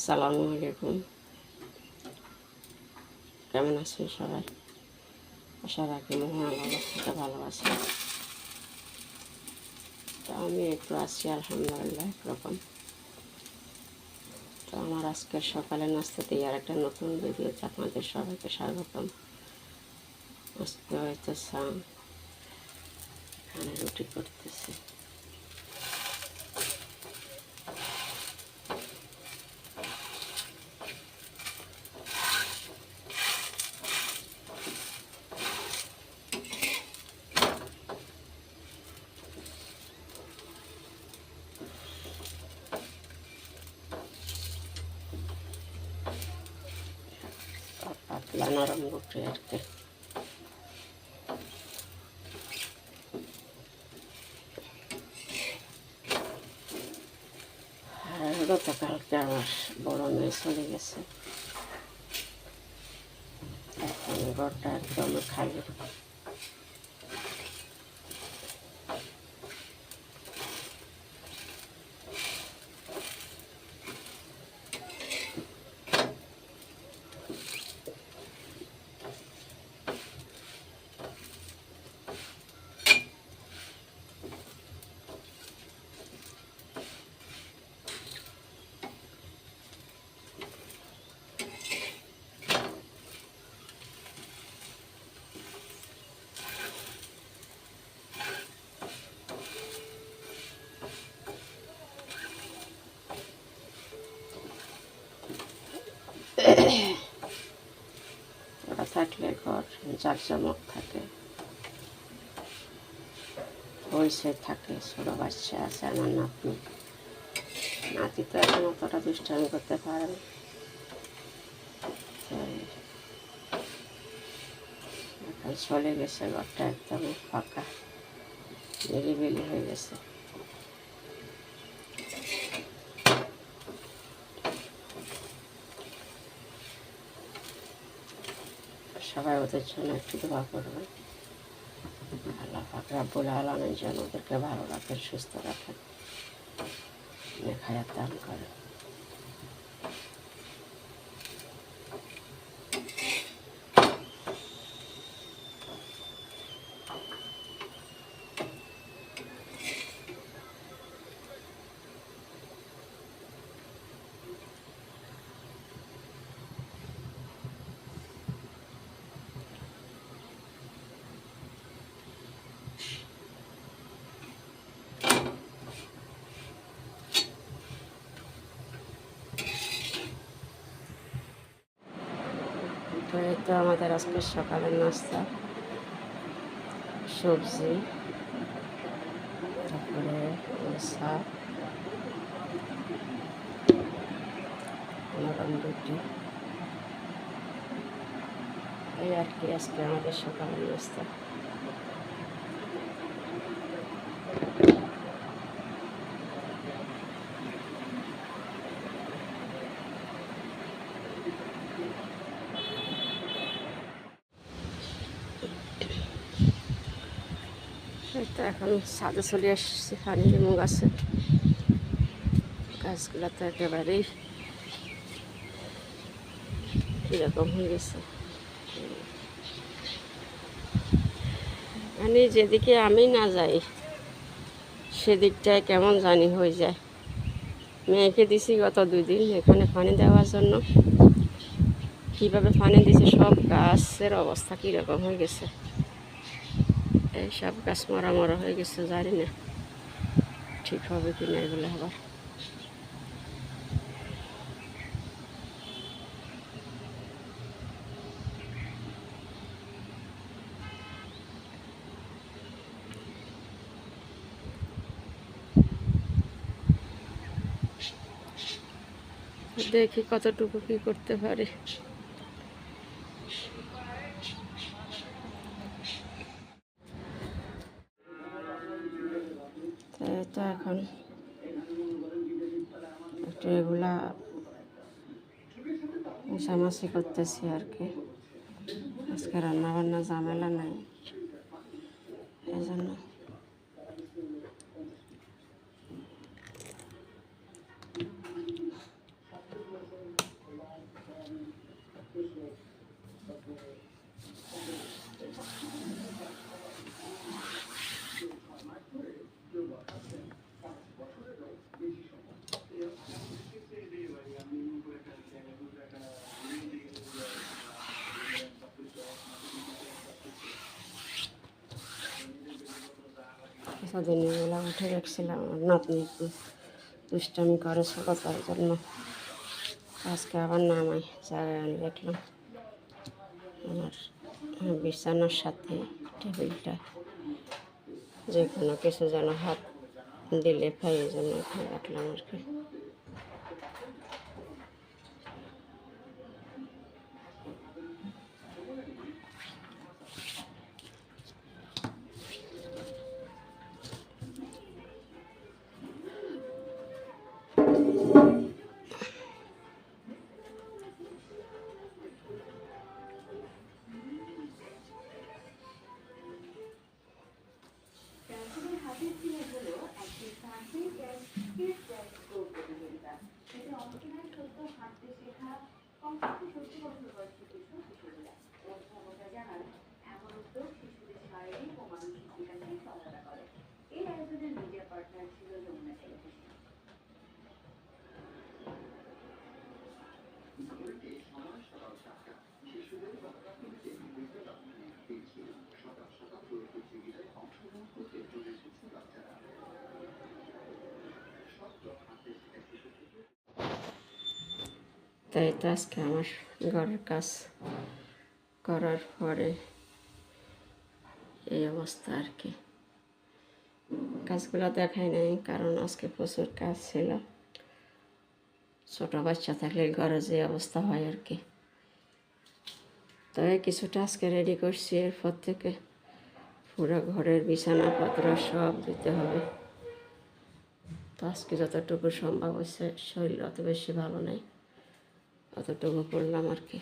আসসালামু আলাইকুম। কেমন আছেন সবাই? আশা রাখি মহান থেকে ভালো আছে তো আমি একটু আছি, আলহামদুলিল্লাহ, একরকম। তো আমার আজকের সকালে নাস্তাতে আর একটা নতুন ভিডিওতে আপনাদের সবাইকে স্বাগতম। আজকে হয়তো সাম এখানে রুটি করতেছি। নরম রুটি আর কি। গতকালকে আমার বড় মেয়ে চলে গেছে। এখন ঘরটা একদম খালি ওরা থাকলে ঘর জাকজমক থাকে। হইসে থাকে ছোটো বাচ্চা আছে, আমার নাতনি। নাতি তো এখন অতটা দুষ্টামি করতে পারে এখন চলে গেছে, ঘরটা একদম ফাঁকা, নিরিবিলি হয়ে গেছে। সবাই ওদের জন্য একটু দোয়া করবেন আল্লাহ রাব্বুল আলমের যেন ওদেরকে ভালো রাখেন সুস্থ রাখেন দেখায় দান করেন তো তো আমাদের আজকে সকালের নাস্তা, সবজি, তারপরে রুটি। এই আর কি আজকে আমাদের সকালের নাস্তা এই তো এখন ছাদে চলে এসেছি পানি লেবু গাছে গাছগুলো তো একেবারেই কীরকম হয়ে গেছে। মানে যেদিকে আমি না যাই, সেদিকটায় কেমন জানি হয়ে যায়। মেয়েকে দিছি গত দুই দিন, এখানে পানি দেওয়ার জন্য। কীভাবে পানি দিছে, সব গাছের অবস্থা কীরকম হয়ে গেছে। এই সব গাছ মরা মরা হয়ে গেছে, জানি না ঠিক হবে কি না এগুলো আবার। দেখি কতটুকু কি করতে পারি তো এই তো এখন একটু এগুলা মিশামাশি করতেছি আর কি। আজকে রান্না বান্না ঝামেলা নাই। এই জন্য। এগুলো উঠে রাখছিলাম আমার নাতনি দুষ্টামি করে ছোটো তার জন্য। আজকে আবার নামাই জায়গায় আনি দেখলাম আমার বিছানার সাথে টেবিলটা। যে কোনো কিছু যেন হাত দিলে পাই এই জন্য রাখলাম আর কি। তাই তো আজকে আমার ঘরের কাজ করার পরে এই অবস্থা আর কি। কাজগুলো দেখাই নাই, কারণ আজকে প্রচুর কাজ ছিল। ছোটো বাচ্চা থাকলে ঘরে যে অবস্থা হয় আর কি। তবে কিছুটা আজকে রেডি করছি, এরপর থেকে পুরো ঘরের বিছানাপত্র সব দিতে হবে। তো আজকে যতটুকু সম্ভব হয়েছে, শরীর অত বেশি ভালো নেই। অতটুকু করলাম আর কি।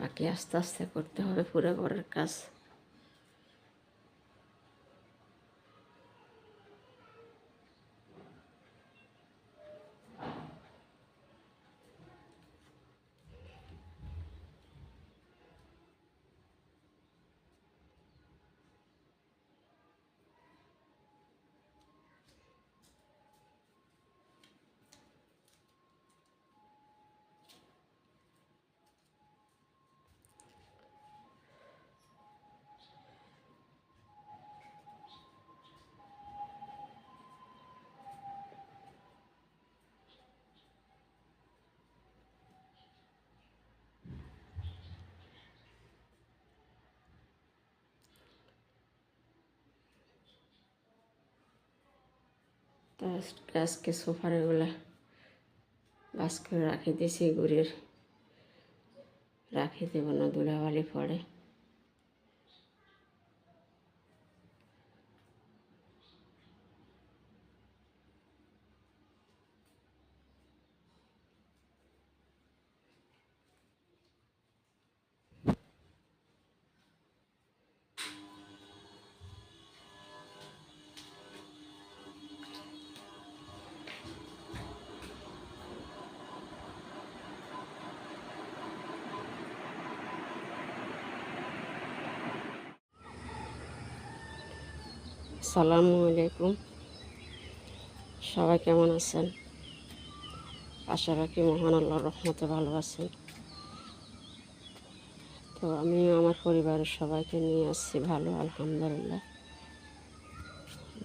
বাকি আস্তে আস্তে করতে হবে পুরো ঘরের কাজ। তো আজকে- সোফার এগুলা বাস করে রাখে দিয়েছি গুড়ের রাখে দেবো না দুলাবালি পড়ে সালামু আলাইকুম। সবাই কেমন আছেন? আশা রাখি মহান আল্লাহর রহমতে ভালো আছেন। তো আমি আমার পরিবারের সবাইকে নিয়ে আসছি ভালো, আলহামদুলিল্লাহ।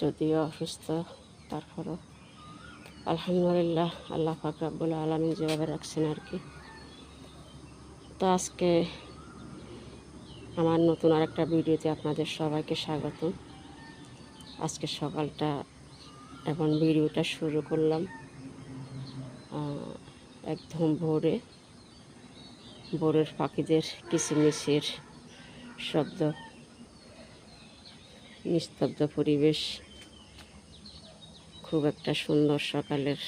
যদিও অসুস্থ, তারপরও আলহামদুলিল্লাহ আল্লাহ ফাকরাবুল আলমী যেভাবে রাখছেন আর কি। তো আজকে আমার নতুন আরেকটা ভিডিওতে আপনাদের সবাইকে স্বাগতম। আজকে সকালটা এখন ভিডিওটা শুরু করলাম একদম ভোরে। ভোরের পাখিদের কিচিমিচির শব্দ, নিস্তব্ধ পরিবেশ, খুব একটা সুন্দর সকালের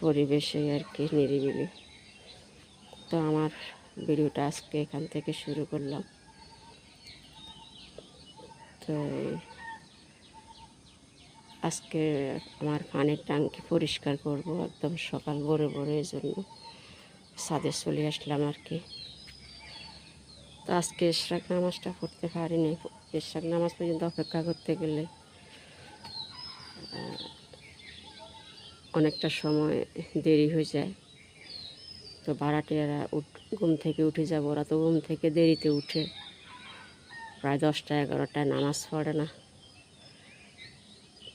পরিবেশে আর কি নিরিবিলি। তো আমার ভিডিওটা আজকে এখান থেকে শুরু করলাম। তো আজকে আমার পানির ট্যাঙ্কি পরিষ্কার করব, একদম সকাল ভোরে ভোরে, এই জন্য ছাদে চলে আসলাম আর কি। তো আজকে ইশরাক নামাজটা পড়তে পারিনি ইশরাক নামাজ পর্যন্ত অপেক্ষা করতে গেলে অনেকটা সময় দেরি হয়ে যায়। তো ভাড়াটিয়ারা ঘুম থেকে উঠে যাব, ওরা তো ঘুম থেকে দেরিতে উঠে, প্রায় দশটা এগারোটায় নামাজ পড়ে না।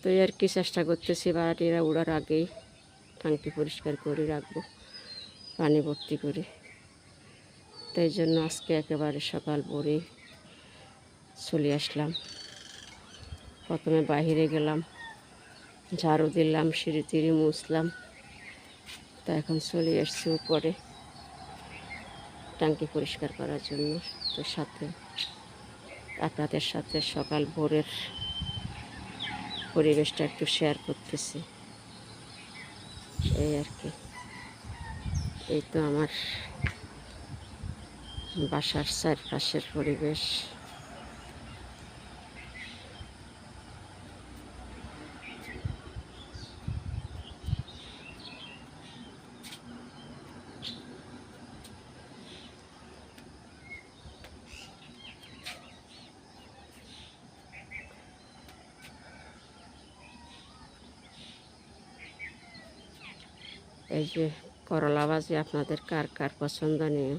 তো আর কি চেষ্টা করতেছি বাড়িরা উড়ার আগেই ট্যাঙ্কি পরিষ্কার করে রাখব, পানি ভর্তি করে। তাই জন্য আজকে একেবারে সকাল ভোরে চলে আসলাম। প্রথমে বাইরে গেলাম, ঝাড়ু দিলাম, সিঁড়ি তিড়ি মুছলাম, তা এখন চলে এসছি উপরে ট্যাঙ্কি পরিষ্কার করার জন্য। তো সাথে আপনাদের সাথে সকাল ভোরের পরিবেশটা একটু শেয়ার করতেছি। এই আর কি। এই তো আমার বাসার চারপাশের পরিবেশ এই যে করলা ভাজি আপনাদের কার কার পছন্দ নিয়ে।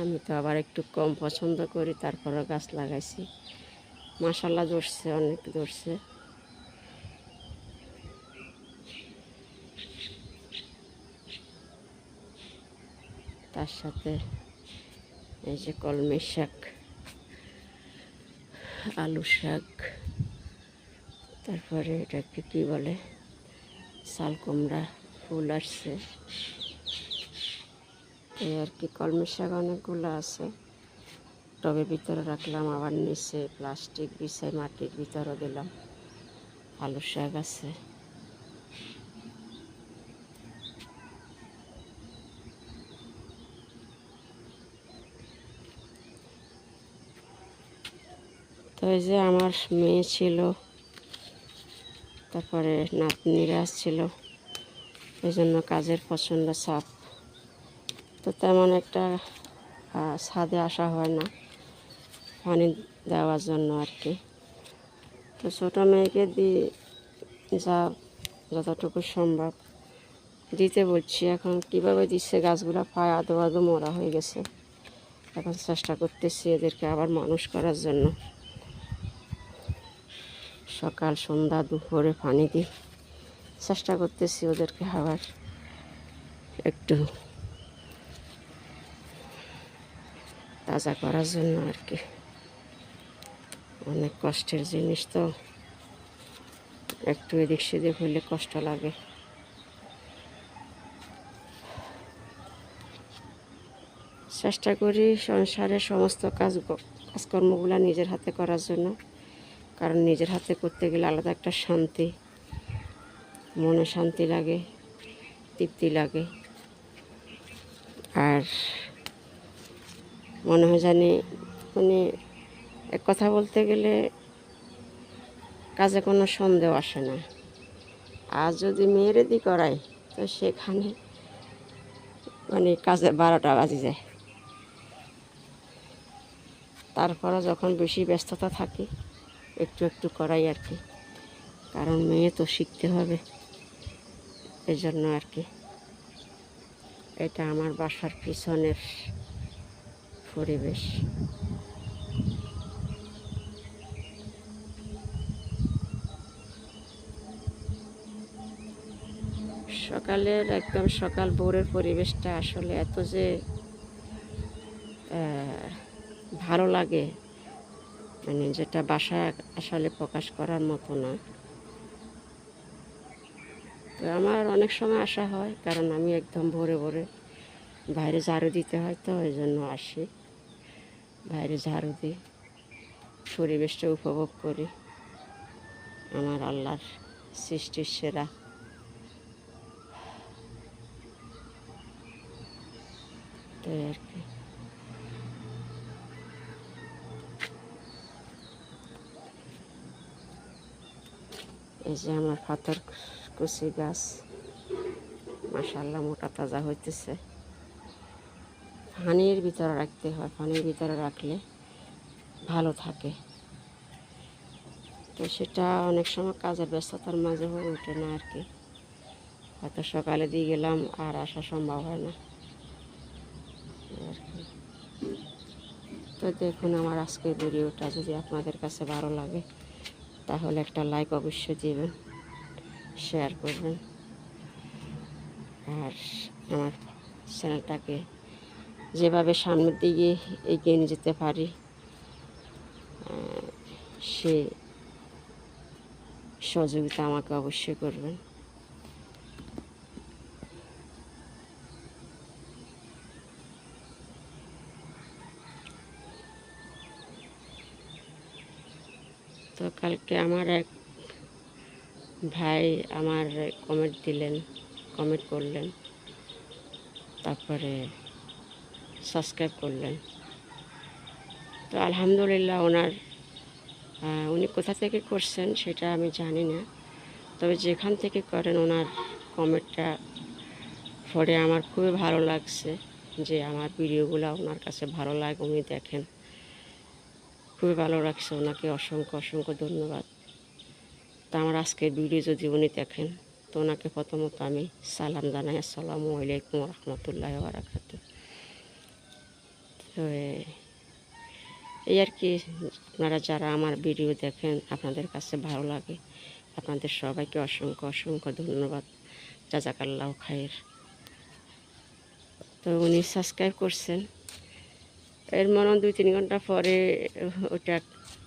আমি তো আবার একটু কম পছন্দ করি তারপরে গাছ লাগাইছি। মাসাল্লা ধরছে, অনেক ধরছে। তার সাথে এই যে কলমি শাক, আলু শাক, তারপরে এটাকে কী বলে? শাল কুমড়া ফুল আসছে। এই আর কি কলমি শাক অনেকগুলো আছে। টবের ভিতরে রাখলাম, আবার নিচে প্লাস্টিক বিছাই মাটির ভিতরে দিলাম। আলু শাক আছে। তো এই যে আমার মেয়ে ছিল, তারপরে নাতনিরা আসছিল এই জন্য কাজের প্রচণ্ড চাপ তো তেমন একটা ছাদে আসা হয় না। পানি দেওয়ার জন্য আর কি তো ছোটো মেয়েকে দিয়ে যা যতটুকু সম্ভব দিতে বলছি। এখন কীভাবে দিচ্ছে? গাছগুলো পায়ে আদো আদো মরা হয়ে গেছে। এখন চেষ্টা করতেছি এদেরকে আবার মানুষ করার জন্য। সকাল, সন্ধ্যা, দুপুরে পানি দিই। চেষ্টা করতেছি ওদেরকে আবার একটু তাজা করার জন্য আর কি। অনেক কষ্টের জিনিস তো। একটু এদিক সেদিক হইলে কষ্ট লাগে। চেষ্টা করি সংসারের সমস্ত কাজ কাজকর্মগুলো নিজের হাতে করার জন্য। কারণ নিজের হাতে করতে গেলে আলাদা একটা শান্তি। মনে শান্তি লাগে, তৃপ্তি লাগে। আর মনে হয় জানি মানে এক কথা বলতে গেলে কাজে কোনো সন্দেহ আসে না। আর যদি মেয়েরে দি করাই, তো সেখানে মানে কাজে বারোটা বাজে যায়। তারপরে যখন বেশি ব্যস্ততা থাকে, একটু একটু করাই আর কি। কারণ মেয়ে তো শিখতে হবে। এই জন্য আর কি। এটা আমার বাসার পিছনের পরিবেশ। সকালের একদম সকাল ভোরের পরিবেশটা আসলে এত যে ভালো লাগে। মানে যেটা বাসায় আসলে প্রকাশ করার মতো না। তো আমার অনেক সময় আসা হয়, কারণ আমি একদম ভোরে ভোরে বাইরে ঝাড়ু দিতে হয় তো ওই জন্য আসি। বাইরে ঝাড়ু দিই, পরিবেশটা উপভোগ করি। আমার আল্লাহর সৃষ্টির সেরা। তো আর কি। এই যে আমার পাথর। কুচি গাছ। মাসাল্লাহ মোটা তাজা হইতেছে। পানির ভিতরে রাখতে হয়, পানির ভিতরে রাখলে ভালো থাকে। তো সেটা অনেক সময় কাজের ব্যস্ততার মাঝে হয়ে ওঠে না আর কি। হয়তো সকালে দিয়ে গেলাম আর আসা সম্ভব হয় না। আর কি। তো দেখুন আমার আজকে আজকের ভিডিওটা যদি আপনাদের কাছে ভালো লাগে, তাহলে একটা লাইক অবশ্যই দেবেন। শেয়ার করবেন। আর আমার চ্যানেলটাকে যেভাবে সামনের দিকে এগিয়ে নিয়ে যেতে পারি সে সহযোগিতা আমাকে অবশ্যই করবেন। তো কালকে আমার এক ভাই আমার কমেন্ট দিলেন কমেন্ট করলেন, তারপরে সাবস্ক্রাইব করলেন। তো আলহামদুলিল্লাহ ওনার উনি কোথা থেকে করছেন সেটা আমি জানি না। তবে যেখান থেকে করেন ওনার কমেন্টটা পড়ে আমার খুবই ভালো লাগছে যে আমার ভিডিওগুলো ওনার কাছে ভালো লাগে উনি দেখেন। খুবই ভালো লাগছে, ওনাকে অসংখ্য অসংখ্য ধন্যবাদ। তা আমার আজকের ভিডিও যদি উনি দেখেন, তো ওনাকে প্রথমত আমি সালাম জানাই, আসসালামু আলাইকুম রহমতুল্লাহ বারাকাত তো এই আর কি, আপনারা যারা আমার ভিডিও দেখেন, আপনাদের কাছে ভালো লাগে, আপনাদের সবাইকে অসংখ্য অসংখ্য ধন্যবাদ। জাজাকাল্লাহ খায়ের তো উনি সাবস্ক্রাইব করছেন। এর মনে দুই তিন ঘণ্টা পরে ওটা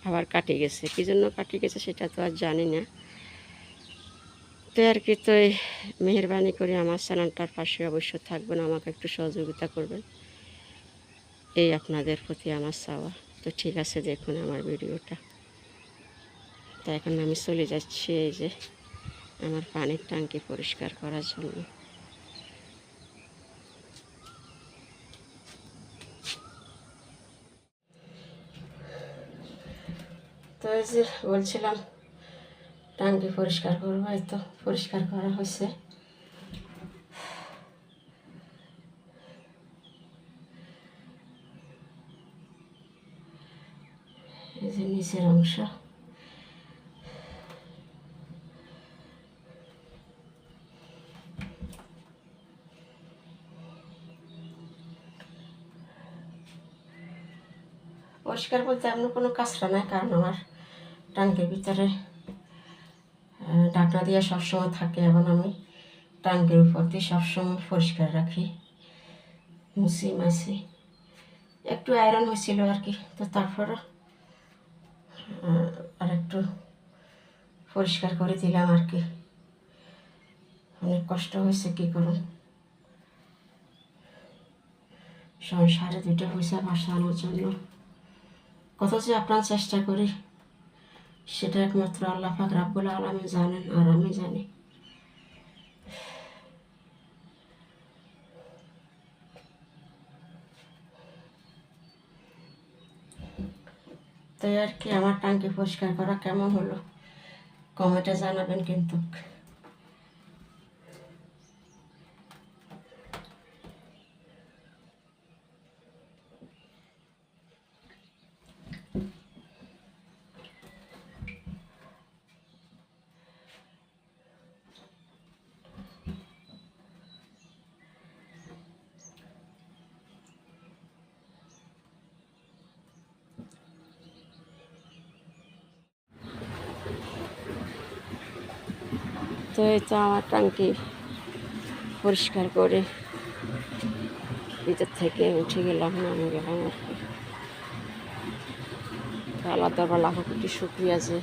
আবার কাটে গেছে। কী জন্য কাটে গেছে সেটা তো আর জানি না। তো আর কি তো মেহরবানি করে আমার চ্যানেলটার পাশে অবশ্য থাকবেন, আমাকে একটু সহযোগিতা করবেন। এই আপনাদের প্রতি আমার চাওয়া। তো ঠিক আছে, দেখুন আমার ভিডিওটা। তো এখন আমি চলে যাচ্ছি এই যে আমার পানির ট্যাঙ্কি পরিষ্কার করার জন্য। যে বলছিলাম ট্যাঙ্কি পরিষ্কার করব, এই তো পরিষ্কার করা হয়েছে। যে নিচের অংশ। পরিষ্কার বলতে এমন কোনো কাজটা নাই, কারণ আমার ট্যাঙ্কের ভিতরে ঢাকনা দিয়ে সবসময় থাকে এবং আমি ট্যাঙ্কের উপর দিয়ে সবসময় পরিষ্কার রাখি। মুছি মাছি একটু আয়রন হয়েছিল আর কি, তো তারপরও আর একটু পরিষ্কার করে দিলাম আর কি। অনেক কষ্ট হয়েছে, কী করুন। সংসারে দুটো পয়সা বাঁচানোর জন্য। কত যে আপনার চেষ্টা করি। সেটা একমাত্র আল্লাহ পাক রাব্বুল আলমী জানেন আর আমি জানি। তাই আর কি আমার টাঙ্কি পরিষ্কার করা কেমন হলো? কমেন্টে জানাবেন কিন্তু। তো এই আমার টাঙ্কি পরিষ্কার করে ভিতর থেকে উঠে গেলাম নামে গেলাম আর কি। তো আল্লাহ দরবার লাখো কোটি শুক্রিয়া যে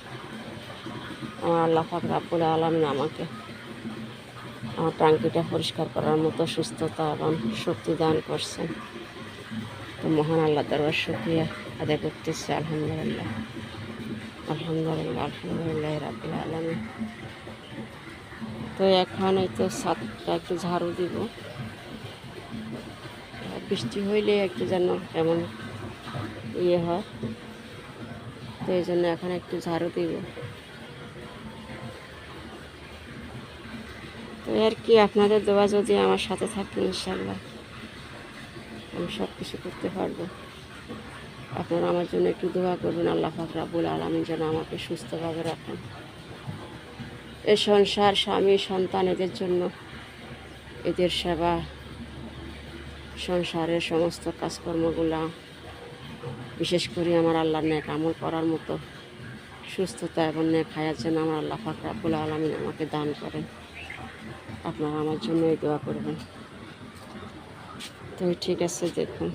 আমার আল্লাহ পাক রাব্বুল আলমিন আমাকে আমার টাঙ্কিটা পরিষ্কার করার মতো সুস্থতা এবং শক্তি দান করছেন। তো মহান আল্লাহ দরবার শুক্রিয়া আদায় করতেছে, আলহামদুলিল্লাহ। আলহামদুলিল্লাহ আলহামদুলিল্লাহ রাবিল আলমিন। তো এখন এই তো ছাদটা একটু ঝাড়ু দিব। বৃষ্টি হইলে একটু যেন কেমন ইয়ে হয়। তো এই জন্য এখন একটু ঝাড়ু দিব। তো আর কি, আপনাদের দোয়া যদি আমার সাথে থাকে ইনশাল্লাহ আমি সব কিছু করতে পারব। আপনারা আমার জন্য একটু দোয়া করবেন, আল্লাহ ফাকরাবুল আলমী যেন আমাকে সুস্থভাবে রাখেন। এ সংসার স্বামী সন্তান এদের জন্য। এদের সেবা, সংসারের সমস্ত কাজকর্মগুলা, বিশেষ করে আমার আল্লাহর ন্যাক আমল করার মতো সুস্থতা এবং ন্যাক হায়ার জন্য আমার আল্লাহ পাক রাব্বুল আলমিন আমাকে দান করেন। আপনারা আমার জন্য এই দোয়া করবেন। তো ঠিক আছে, দেখুন।